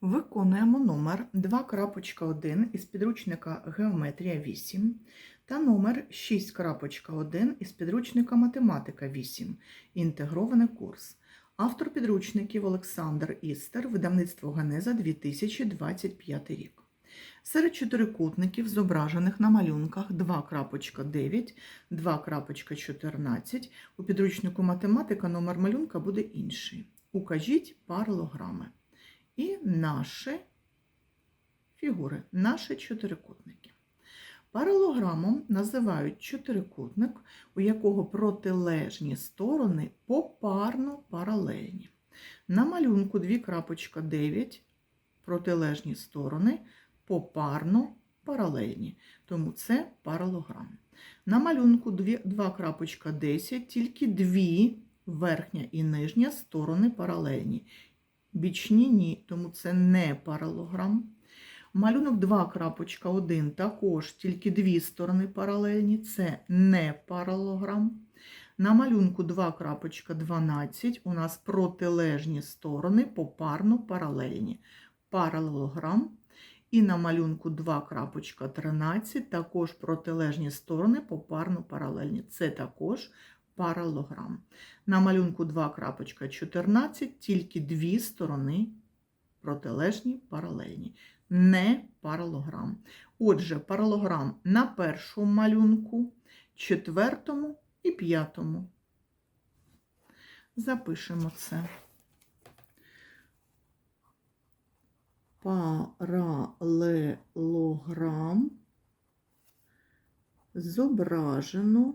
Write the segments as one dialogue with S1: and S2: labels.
S1: Виконуємо номер 2.1 із підручника Геометрія 8 та номер 6.1 із підручника Математика 8. Інтегрований курс. Автор підручників Олександр Істер, видавництво Генеза 2025 рік. Серед чотирикутників, зображених на малюнках 2.9, 2.14, у підручнику математика номер малюнка буде інший. Укажіть паралограми. І наші фігури, наші чотирикутники. Паралограмом називають чотирикутник, у якого протилежні сторони попарно паралельні. На малюнку 2.9 протилежні сторони попарно паралельні, тому це паралограм. На малюнку 2.10 тільки дві верхня і нижня сторони паралельні. Бічні ні, тому це не паралограм. Малюнок 2.1 також тільки дві сторони паралельні, це не паралограм. На малюнку 2.12 у нас протилежні сторони попарно паралельні. Паралелограм. І на малюнку 2.13 також протилежні сторони попарно паралельні. Це також паралограм. На малюнку 2.14 тільки дві сторони протилежні паралельні. Не паралограм. Отже, паралограм на першому малюнку, четвертому і п'ятому. Запишемо це. Паралелограм зображено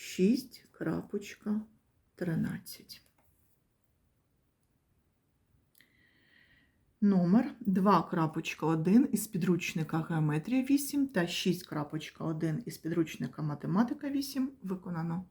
S1: 6.13. Номер 2.1 із підручника Геометрія 8 та 6.1 із підручника Математика 8 виконано.